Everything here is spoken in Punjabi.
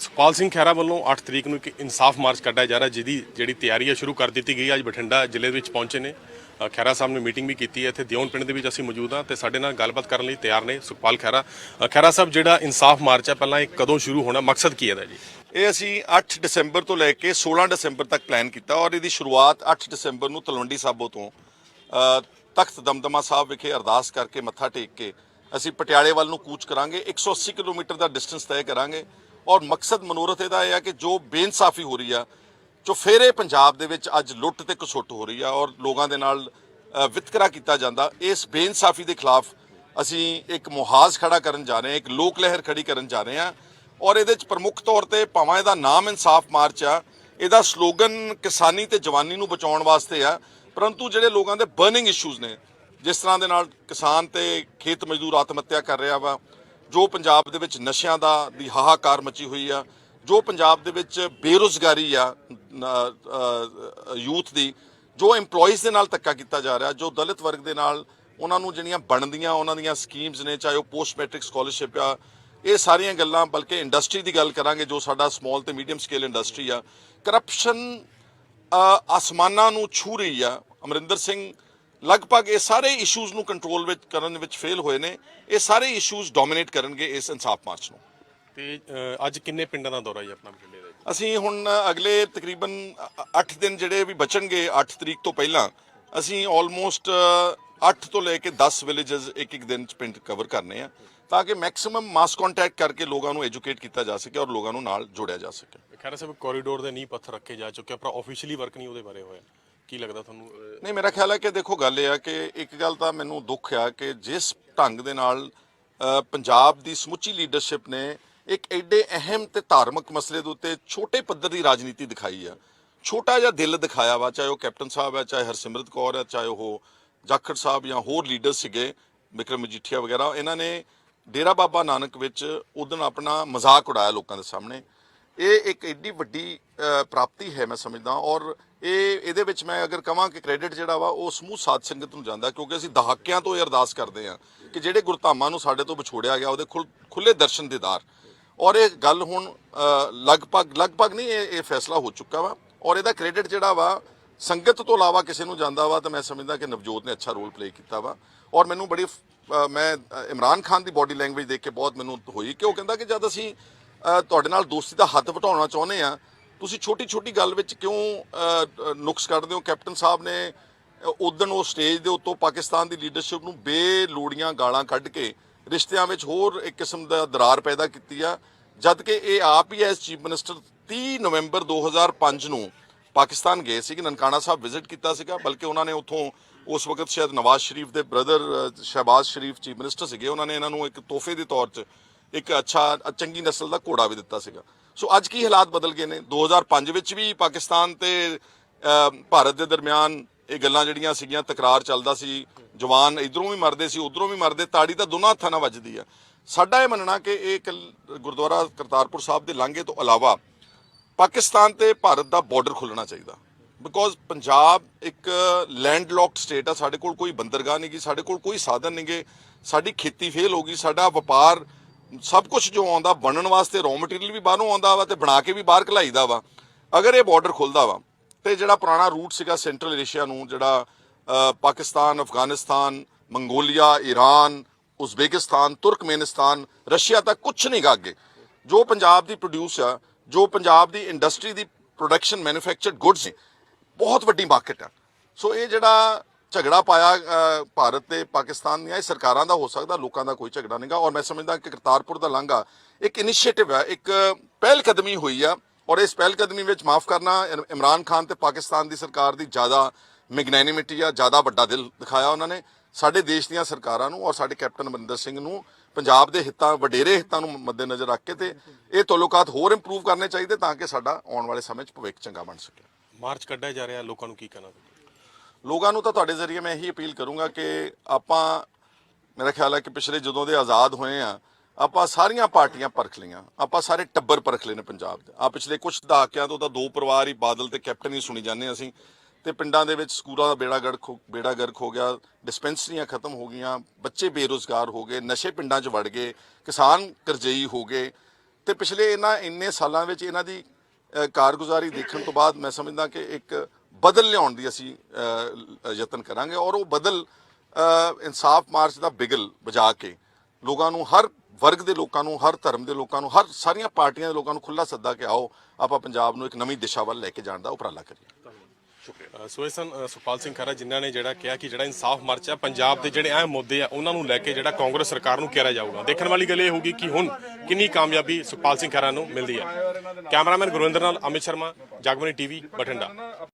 ਸੁਖਪਾਲ ਸਿੰਘ ਖਹਿਰਾ ਵੱਲੋਂ 8 ਤਰੀਕ ਨੂੰ ਇੱਕ ਇਨਸਾਫ ਮਾਰਚ ਕੱਢਿਆ ਜਾ ਰਿਹਾ, ਜਿਹਦੀ ਜਿਹੜੀ ਤਿਆਰੀ ਹੈ ਸ਼ੁਰੂ ਕਰ ਦਿੱਤੀ ਗਈ ਅੱਜ ਬਠਿੰਡਾ ਜ਼ਿਲ੍ਹੇ ਵਿੱਚ ਪਹੁੰਚੇ ਨੇ। ਖਹਿਰਾ ਸਾਹਿਬ ਨੇ ਮੀਟਿੰਗ ਵੀ ਕੀਤੀ ਹੈ। ਇੱਥੇ ਦਿਉਣ ਪਿੰਡ ਦੇ ਵਿੱਚ ਅਸੀਂ ਮੌਜੂਦ ਹਾਂ ਤੇ ਸਾਡੇ ਨਾਲ ਗੱਲਬਾਤ ਕਰਨ ਲਈ ਤਿਆਰ ਨੇ ਸੁਖਪਾਲ ਖਹਿਰਾ। ਖਹਿਰਾ ਸਾਹਿਬ, ਜਿਹੜਾ ਇਨਸਾਫ ਮਾਰਚ ਹੈ ਪਹਿਲਾਂ ਇਹ ਕਦੋਂ ਸ਼ੁਰੂ ਹੋਣਾ? ਮਕਸਦ ਕੀ ਹੈ ਇਹਦਾ ਜੀ? ਇਹ ਅਸੀਂ 8 ਦਸੰਬਰ ਤੋਂ ਲੈ ਕੇ 16 ਦਸੰਬਰ ਤੱਕ ਪਲਾਨ ਕੀਤਾ ਔਰ ਇਹਦੀ ਸ਼ੁਰੂਆਤ 8 ਦਸੰਬਰ ਨੂੰ ਤਲਵੰਡੀ ਸਾਬੋ ਤੋਂ ਤਖਤ ਦਮਦਮਾ ਸਾਹਿਬ ਵਿਖੇ ਅਰਦਾਸ ਕਰਕੇ ਮੱਥਾ ਟੇਕ ਕੇ ਅਸੀਂ ਪਟਿਆਲੇ ਵੱਲ ਨੂੰ ਕੂਚ ਕਰਾਂਗੇ। 180 ਕਿਲੋਮੀਟਰ ਦਾ ਡਿਸਟੈਂਸ ਤੈਅ ਕਰਾਂਗੇ। ਔਰ ਮਕਸਦ ਮਨੋਰਥ ਇਹਦਾ ਇਹ ਆ ਕਿ ਜੋ ਬੇਇਨਸਾਫੀ ਹੋ ਰਹੀ ਆ ਜੋ ਫੇਰੇ ਪੰਜਾਬ ਦੇ ਵਿੱਚ ਅੱਜ ਲੁੱਟ ਤੇ ਕਸੁੱਟ ਹੋ ਰਹੀ ਆ ਔਰ ਲੋਕਾਂ ਦੇ ਨਾਲ ਵਿਤਕਰਾ ਕੀਤਾ ਜਾਂਦਾ। ਇਸ ਬੇਇਨਸਾਫੀ ਦੇ ਖਿਲਾਫ ਅਸੀਂ ਇੱਕ ਮੁਹਾਜ਼ ਖੜਾ ਕਰਨ ਜਾ ਰਹੇ ਹਾਂ, ਇੱਕ ਲੋਕ ਲਹਿਰ ਖੜੀ ਕਰਨ ਜਾ ਰਹੇ ਹਾਂ ਔਰ ਇਹਦੇ ਚ ਪ੍ਰਮੁੱਖ ਤੌਰ ਤੇ ਭਾਵੇਂ ਇਹਦਾ ਨਾਮ ਇਨਸਾਫ ਮਾਰਚ ਆ। ਇਹਦਾ ਸਲੋਗਨ ਕਿਸਾਨੀ ਤੇ ਜਵਾਨੀ ਨੂੰ ਬਚਾਉਣ ਵਾਸਤੇ ਆ। ਪਰੰਤੂ ਜਿਹੜੇ ਲੋਕਾਂ ਦੇ ਬਰਨਿੰਗ ਇਸ਼ੂਜ਼ ਨੇ, ਜਿਸ ਤਰ੍ਹਾਂ ਦੇ ਨਾਲ ਕਿਸਾਨ ਤੇ ਖੇਤ ਮਜ਼ਦੂਰ ਆਤਮ ਹੱਤਿਆ ਕਰ ਰਿਹਾ ਵਾ ਜੋ ਪੰਜਾਬ ਦੇ ਵਿੱਚ ਨਸ਼ਿਆਂ ਦਾ, ਦੀ ਹਾਹਾਕਾਰ ਮਚੀ ਹੋਈ ਆ, ਜੋ ਪੰਜਾਬ ਦੇ ਵਿੱਚ ਬੇਰੁਜ਼ਗਾਰੀ ਆ ਯੂਥ ਦੀ, ਜੋ EMPLOYEES ਦੇ ਨਾਲ ਧੱਕਾ ਕੀਤਾ ਜਾ ਰਿਹਾ, ਜੋ ਦਲਿਤ ਵਰਗ ਦੇ ਨਾਲ ਉਹਨਾਂ ਨੂੰ ਜਿਹੜੀਆਂ ਬਣਦੀਆਂ, ਉਹਨਾਂ ਦੀਆਂ ਸਕੀਮਸ ਨੇ, ਚਾਹੇ ਉਹ ਪੋਸਟ ਮੈਟ੍ਰਿਕ ਸਕਾਲਰਸ਼ਿਪ ਆ, ਇਹ ਸਾਰੀਆਂ ਗੱਲਾਂ ਬਲਕਿ ਇੰਡਸਟਰੀ ਦੀ ਗੱਲ ਕਰਾਂਗੇ, ਜੋ ਸਾਡਾ ਸਮਾਲ ਤੇ ਮੀਡੀਅਮ ਸਕੇਲ ਇੰਡਸਟਰੀ ਆ ਕਰਪਸ਼ਨ ਆਸਮਾਨਾਂ ਨੂੰ ਛੂ ਰਹੀ ਆ। ਅਮਰਿੰਦਰ ਸਿੰਘ ਲਗਭਗ ਇਹ ਸਾਰੇ ਇਸ਼ੂਜ਼ ਨੂੰ ਕੰਟਰੋਲ ਵਿੱਚ ਕਰਨ ਵਿੱਚ ਫੇਲ ਹੋਏ ਨੇ। ਇਹ ਸਾਰੇ ਇਸ਼ੂਜ਼ ਡੋਮਿਨੇਟ ਕਰਨਗੇ ਇਸ ਇਨਸਾਫ ਮਾਰਚ ਨੂੰ। ਤੇ ਅ, ਅੱਜ ਕਿੰਨੇ ਪਿੰਡਾਂ ਦਾ ਦੌਰਾ ਜੀ ਆਪਣਾ ਬਠਿੰਡੇ ਦਾ? ਅਸੀਂ ਹੁਣ ਅਗਲੇ ਤਕਰੀਬਨ 8 ਦਿਨ ਜਿਹੜੇ ਵੀ ਬਚਣਗੇ 8 ਤਰੀਕ ਤੋਂ ਪਹਿਲਾਂ ਅਸੀਂ ਆਲਮੋਸਟ 8 ਤੋਂ ਲੈ ਕੇ 10 ਵਿਲੇजेस ਇੱਕ ਇੱਕ ਦਿਨ ਚ ਪਿੰਡ ਕਵਰ ਕਰਨੇ ਆ ਤਾਂ ਕਿ ਮੈਕਸਿਮਮ ਮਾਸ ਕੰਟੈਕਟ ਕਰਕੇ ਲੋਕਾਂ ਨੂੰ ਐਜੂਕੇਟ ਕੀਤਾ ਜਾ ਸਕੇ ਔਰ ਲੋਕਾਂ ਨੂੰ ਨਾਲ ਜੋੜਿਆ ਜਾ ਸਕੇ। ਖਹਿਰਾ ਸਾਹਿਬ ਕੋਰੀਡੋਰ ਦੇ ਨੀਂਹ ਪੱਥਰ ਰੱਖੇ ਜਾ ਚੁੱਕੇ ਆ, ਪਰ ਆਫੀਸ਼ੀਅਲੀ ਵਰਕ ਨਹੀਂ ਉਹਦੇ ਬਾਰੇ ਹੋਇਆ। ਕੀ ਲੱਗਦਾ ਤੁਹਾਨੂੰ ਅ, ਨਹੀਂ ਮੇਰਾ ਖਿਆਲ ਹੈ ਕਿ ਦੇਖੋ ਗੱਲ ਇਹ ਆ ਕਿ ਇੱਕ ਗੱਲ ਤਾਂ ਮੈਨੂੰ ਦੁੱਖ ਆ ਕਿ ਜਿਸ ਢੰਗ ਦੇ ਨਾਲ ਅ, ਪੰਜਾਬ ਦੀ ਸਮੁੱਚੀ ਲੀਡਰਸ਼ਿਪ ਨੇ ਇੱਕ ਐਡੇ ਅਹਿਮ ਤੇ ਧਾਰਮਿਕ ਮਸਲੇ ਦੇ ਉੱਤੇ ਛੋਟੇ ਪੱਧਰ ਦੀ ਰਾਜਨੀਤੀ ਦਿਖਾਈ ਆ। ਛੋਟਾ ਜਿਹਾ ਦਿਲ ਦਿਖਾਇਆ ਵਾ ਚਾਹੇ ਉਹ ਕੈਪਟਨ ਸਾਹਿਬ ਹੈ ਚਾਹੇ ਹਰਸਿਮਰਤ ਕੌਰ ਹੈ ਚਾਹੇ ਉਹ ਜਾਖੜ ਸਾਹਿਬ ਜਾਂ ਹੋਰ ਲੀਡਰ ਸੀਗੇ ਵਿਕਰਮ ਮਜੀਠੀਆ ਵਗੈਰਾ ਇਹਨਾਂ ਨੇ ਡੇਰਾ ਬਾਬਾ ਨਾਨਕ ਵਿੱਚ ਉਦੋਂ ਆਪਣਾ ਮਜ਼ਾਕ ਉਡਾਇਆ ਲੋਕਾਂ ਦੇ ਸਾਹਮਣੇ। ਇਹ ਇੱਕ ਐਡੀ ਵੱਡੀ ਅ, ਪ੍ਰਾਪਤੀ ਹੈ ਮੈਂ ਸਮਝਦਾ ਔਰ ਇਹ ਇਹਦੇ ਵਿੱਚ ਮੈਂ ਅਗਰ ਕਹਾਂ ਕਿ ਕ੍ਰੈਡਿਟ ਜਿਹੜਾ ਵਾ ਉਹ ਸਮੂਹ ਸਾਧ ਸੰਗਤ ਨੂੰ ਜਾਂਦਾ, ਕਿਉਂਕਿ ਅਸੀਂ ਦਹਾਕਿਆਂ ਤੋਂ ਇਹ ਅਰਦਾਸ ਕਰਦੇ ਹਾਂ ਕਿ ਜਿਹੜੇ ਗੁਰਧਾਮਾਂ ਨੂੰ ਸਾਡੇ ਤੋਂ ਵਿਛੋੜਿਆ ਗਿਆ, ਉਹਦੇ ਖੁੱਲ- ਖੁੱਲੇ ਦਰਸ਼ਨ ਦੀਦਾਰ ਔਰ ਇਹ ਗੱਲ ਹੁਣ ਲਗਭਗ ਲਗਭਗ ਨਹੀਂ, ਇਹ ਇਹ ਫੈਸਲਾ ਹੋ ਚੁੱਕਾ ਵਾ। ਔਰ ਇਹਦਾ ਕ੍ਰੈਡਿਟ ਜਿਹੜਾ ਵਾ, ਸੰਗਤ ਤੋਂ ਇਲਾਵਾ ਕਿਸੇ ਨੂੰ ਜਾਂਦਾ ਵਾ, ਤਾਂ ਮੈਂ ਸਮਝਦਾ ਕਿ ਨਵਜੋਤ ਨੇ ਅੱਛਾ ਰੋਲ ਪਲੇ ਕੀਤਾ ਵਾ। ਔਰ ਮੈਨੂੰ ਬੜੀ ਮੈਂ ਇਮਰਾਨ ਖਾਨ ਦੀ ਬਾਡੀ ਲੈਂਗੁਏਜ ਦੇਖ ਕੇ ਬਹੁਤ ਮੈਨੂੰ ਹੋਈ ਕਿ ਉਹ ਕਹਿੰਦਾ ਕਿ ਜਦ ਅਸੀਂ ਤੁਹਾਡੇ ਨਾਲ ਦੋਸਤੀ ਦਾ ਹੱਥ ਵਟਾਉਣਾ ਚਾਹੁੰਦੇ ਆ ਤੁਸੀਂ ਛੋਟੀ ਛੋਟੀ ਗੱਲ ਵਿੱਚ ਕਿਉਂ ਨੁਕਸ ਕੱਢਦੇ ਹੋ? ਕੈਪਟਨ ਸਾਹਿਬ ਨੇ ਉਦੋਂ ਉਹ ਸਟੇਜ ਦੇ ਉੱਤੋਂ ਪਾਕਿਸਤਾਨ ਦੀ ਲੀਡਰਸ਼ਿਪ ਨੂੰ ਬੇਲੋੜੀਆਂ ਗਾਲਾਂ ਕੱਢ ਕੇ ਰਿਸ਼ਤਿਆਂ ਵਿੱਚ ਹੋਰ ਇੱਕ ਕਿਸਮ ਦਾ ਦਰਾਰ ਪੈਦਾ ਕੀਤੀ ਆ। ਜਦ ਕਿ ਇਹ ਆਪ ਹੀ ਐਸ ਚੀਫ ਮਿਨਿਸਟਰ 30 ਨਵੰਬਰ 2005 ਨੂੰ ਪਾਕਿਸਤਾਨ ਗਏ ਸੀ ਕਿ ਨਨਕਾਣਾ ਸਾਹਿਬ ਵਿਜ਼ਿਟ ਕੀਤਾ ਸੀਗਾ, ਬਲਕਿ ਉਹਨਾਂ ਨੇ ਉੱਥੋਂ ਉਸ ਵਕਤ ਸ਼ਾਇਦ ਨਵਾਜ਼ ਸ਼ਰੀਫ ਦੇ brother Shahbaz Sharif chief minister ਸੀਗੇ। ਉਹਨਾਂ ਨੇ ਇਹਨਾਂ ਨੂੰ ਇੱਕ ਤੋਹਫੇ ਦੇ ਤੌਰ 'ਚ ਇੱਕ ਅੱਛਾ, ਚੰਗੀ ਨਸਲ ਦਾ ਘੋੜਾ ਵੀ ਦਿੱਤਾ ਸੀਗਾ। ਸੋ ਅੱਜ ਕੀ ਹਾਲਾਤ ਬਦਲ ਗਏ ਨੇ? 2005 ਵਿੱਚ ਵੀ ਪਾਕਿਸਤਾਨ ਤੇ ਭਾਰਤ ਦੇ ਦਰਮਿਆਨ ਇਹ ਗੱਲਾਂ ਜਿਹੜੀਆਂ ਸੀਗੀਆਂ, ਤਕਰਾਰ ਚੱਲਦਾ ਸੀ, ਜਵਾਨ ਇਧਰੋਂ ਵੀ ਮਰਦੇ ਸੀ, ਉਧਰੋਂ ਵੀ ਮਰਦੇ, ਤਾੜੀ ਤਾਂ ਦੋਨਾਂ ਹੱਥਾਂ ਨਾਲ ਵੱਜਦੀ ਆ। ਸਾਡਾ ਇਹ ਮੰਨਣਾ ਕਿ ਇਹ ਕੱਲ- ਗੁਰਦੁਆਰਾ ਕਰਤਾਰਪੁਰ ਸਾਹਿਬ ਦੇ ਲਾਂਘੇ ਤੋਂ ਇਲਾਵਾ ਪਾਕਿਸਤਾਨ ਤੇ ਭਾਰਤ ਦਾ ਬਾਰਡਰ ਖੁੱਲਣਾ ਚਾਹੀਦਾ। ਬਿਕੋਜ਼ ਪੰਜਾਬ ਇੱਕ ਲੈਂਡਲੌਕਡ ਸਟੇਟ ਆ, ਸਾਡੇ ਕੋਲ ਕੋਈ ਬੰਦਰਗਾਹ ਨਹੀਂ ਗੀ ਸਾਡੇ ਕੋਲ ਕੋਈ ਸਾਧਨ ਨਹੀਂ ਗੇ ਸਾਡੀ ਖੇਤੀ ਫੇਲ ਹੋ ਗਈ, ਸਾਡਾ ਵਪਾਰ ਸਭ ਕੁਝ ਜੋ ਆਉਂਦਾ, ਬਣਨ ਵਾਸਤੇ ਰॉ ਮਟੀਰੀਅਲ ਵੀ ਬਾਹਰੋਂ ਆਉਂਦਾ ਵਾ ਤੇ ਬਣਾ ਕੇ ਵੀ ਬਾਹਰ ਘਲਾਈਦਾ ਵਾ। ਅਗਰ ਇਹ ਬਾਰਡਰ ਖੁੱਲਦਾ ਵਾ, ਤੇ ਜਿਹੜਾ ਪੁਰਾਣਾ ਰੂਟ ਸੀਗਾ ਸੈਂਟਰਲ ਏਸ਼ੀਆ ਨੂੰ, ਜਿਹੜਾ Pakistan, Afghanistan, Mongolia Iran Uzbekistan, Turkmenistan, Russia ਤੱਕ ਕੁਝ ਨਹੀਂ ਗਾ ਅੱਗੇ। ਜੋ ਪੰਜਾਬ ਦੀ ਪ੍ਰੋਡਿਊਸ ਆ, ਜੋ ਪੰਜਾਬ ਦੀ ਇੰਡਸਟਰੀ ਦੀ ਪ੍ਰੋਡਕਸ਼ਨ ਮੈਨੂਫੈਕਚਰਡ ਗੁੱਡਸ ਨੇ ਬਹੁਤ ਵੱਡੀ ਮਾਰਕੀਟ ਆ। ਸੋ ਇਹ ਜਿਹੜਾ ਝਗੜਾ ਪਾਇਆ ਭਾਰਤ ਤੇ ਪਾਕਿਸਤਾਨ ਦੀਆਂ, ਇਹ ਸਰਕਾਰਾਂ ਦਾ ਹੋ ਸਕਦਾ, ਲੋਕਾਂ ਦਾ ਕੋਈ ਝਗੜਾ ਨਹੀਂਗਾ। ਔਰ ਮੈਂ ਸਮਝਦਾ ਕਿ ਕਰਤਾਰਪੁਰ ਦਾ ਲਾਂਘਾ ਇੱਕ ਇਨੀਸ਼ੀਏਟਿਵ ਹੈ ਇੱਕ ਪਹਿਲ ਕਦਮੀ ਹੋਈ ਆ। ਔਰ ਇਸ ਪਹਿਲ ਕਦਮੀ ਵਿੱਚ ਮਾਫ ਕਰਨਾ ਇਮਰਾਨ ਖਾਨ ਤੇ ਪਾਕਿਸਤਾਨ ਦੀ ਸਰਕਾਰ ਦੀ ਜ਼ਿਆਦਾ ਮੈਗਨੈਨਿਮਿਟੀ ਆ, ਜ਼ਿਆਦਾ ਵੱਡਾ ਦਿਲ ਦਿਖਾਇਆ ਉਹਨਾਂ ਨੇ। ਸਾਡੇ ਦੇਸ਼ ਦੀਆਂ ਸਰਕਾਰਾਂ ਨੂੰ ਔਰ ਸਾਡੇ ਕੈਪਟਨ ਅਮਰਿੰਦਰ ਸਿੰਘ ਨੂੰ, ਪੰਜਾਬ ਦੇ ਹਿੱਤਾਂ, ਵਡੇਰੇ ਹਿੱਤਾਂ ਨੂੰ ਮੱਦੇਨਜ਼ਰ ਰੱਖ ਕੇ ਤੇ ਇਹ ਤਾਲੁਕਾਤ ਹੋਰ ਇੰਪਰੂਵ ਕਰਨੇ ਚਾਹੀਦੇ ਤਾਂ ਕਿ ਸਾਡਾ ਆਉਣ ਵਾਲੇ ਸਮੇਂ 'ਚ ਭਵਿੱਖ ਚੰਗਾ ਬਣ ਸਕੇ। ਮਾਰਚ ਕੱਢਿਆ ਜਾ ਰਿਹਾ, ਲੋਕਾਂ ਨੂੰ ਕੀ ਕਹਿਣਾ ਲੋਕਾਂ ਨੂੰ ਤਾਂ ਤੁਹਾਡੇ ਜ਼ਰੀਏ ਮੈਂ ਇਹੀ ਅਪੀਲ ਕਰੂੰਗਾ ਕਿ ਆਪਾਂ, ਮੇਰਾ ਖਿਆਲ ਹੈ ਕਿ ਪਿਛਲੇ ਜਦੋਂ ਦੇ ਆਜ਼ਾਦ ਹੋਏ ਆ, ਆਪਾਂ ਸਾਰੀਆਂ ਪਾਰਟੀਆਂ ਪਰਖ ਲਈਆਂ, ਆਪਾਂ ਸਾਰੇ ਟੱਬਰ ਪਰਖ ਲਏ ਨੇ ਪੰਜਾਬ ਦੇ। ਆ ਪਿਛਲੇ ਕੁਝ ਦਹਾਕਿਆਂ ਤੋਂ ਤਾਂ ਦੋ ਪਰਿਵਾਰ ਹੀ ਬਾਦਲ ਤੇ ਕੈਪਟਨ ਹੀ ਸੁਣੀ ਜਾਂਦੇ ਹਾਂ ਅਸੀਂ ਤੇ ਪਿੰਡਾਂ ਦੇ ਵਿੱਚ ਸਕੂਲਾਂ ਦਾ ਬੇੜਾ ਗਰਕ ਹੋ, ਬੇੜਾ ਗਰਕ ਹੋ ਗਿਆ, ਡਿਸਪੈਂਸਰੀਆਂ ਖਤਮ ਹੋ ਗਈਆਂ, ਬੱਚੇ ਬੇਰੁਜ਼ਗਾਰ ਹੋ ਗਏ, ਨਸ਼ੇ ਪਿੰਡਾਂ 'ਚ ਵੜ ਗਏ, ਕਿਸਾਨ ਕਰਜ਼ਈ ਹੋ ਗਏ ਤੇ ਪਿਛਲੇ ਇਹਨਾਂ ਇੰਨੇ ਸਾਲਾਂ ਵਿੱਚ ਇਹਨਾਂ ਦੀ ਕਾਰਗੁਜ਼ਾਰੀ ਦੇਖਣ ਤੋਂ ਬਾਅਦ ਮੈਂ ਸਮਝਦਾ ਕਿ ਇੱਕ ਬਦਲ ਲਿਆਉਣ ਦੀ ਅਸੀਂ ਯਤਨ ਕਰਾਂਗੇ ਔਰ ਉਹ ਬਦਲ ਇਨਸਾਫ ਮਾਰਚ ਦਾ ਬਿਗਲ ਵਜਾ ਕੇ ਲੋਕਾਂ ਨੂੰ ਹਰ ਵਰਗ ਦੇ ਲੋਕਾਂ ਨੂੰ, ਹਰ ਧਰਮ ਦੇ ਲੋਕਾਂ ਨੂੰ, ਹਰ ਸਾਰੀਆਂ ਪਾਰਟੀਆਂ ਦੇ ਲੋਕਾਂ ਨੂੰ ਖੁੱਲਾ ਸੱਦਾ ਕਿ ਆਓ, ਆਪਾਂ ਪੰਜਾਬ ਨੂੰ ਇੱਕ ਨਵੀਂ ਦਿਸ਼ਾ ਵੱਲ ਲੈ ਕੇ ਜਾਣ ਦਾ ਉਪਰਾਲਾ ਕਰੀਏ। ਸ਼ੁਕਰੀਆ ਸੋ ਇਹ ਸਨ ਸੁਖਪਾਲ ਸਿੰਘ ਖਹਿਰਾ ਜਿਨ੍ਹਾਂ ਨੇ ਜਿਹੜਾ ਕਿਹਾ ਕਿ ਜਿਹੜਾ ਇਨਸਾਫ ਮਾਰਚ ਹੈ ਪੰਜਾਬ ਦੇ ਜਿਹੜੇ ਅਹਿਮ ਮੁੱਦੇ ਆ, ਉਹਨਾਂ ਨੂੰ ਲੈ ਕੇ ਜਿਹੜਾ ਕਾਂਗਰਸ ਸਰਕਾਰ ਨੂੰ ਕਿਹਾ ਜਾਊਗਾ। ਦੇਖਣ ਵਾਲੀ ਗੱਲ ਇਹ ਹੋਊਗੀ ਕਿ ਹੁਣ ਕਿੰਨੀ ਕਾਮਯਾਬੀ ਸੁਖਪਾਲ ਸਿੰਘ ਖਹਿਰਾ ਨੂੰ ਮਿਲਦੀ ਹੈ ਕੈਮਰਾਮੈਨ ਗੁਰਵਿੰਦਰ ਨਾਲ ਅਮਿਤ ਸ਼ਰਮਾ ਜਗਬਾਨੀ ਟੀਵੀ, ਬਠਿੰਡਾ।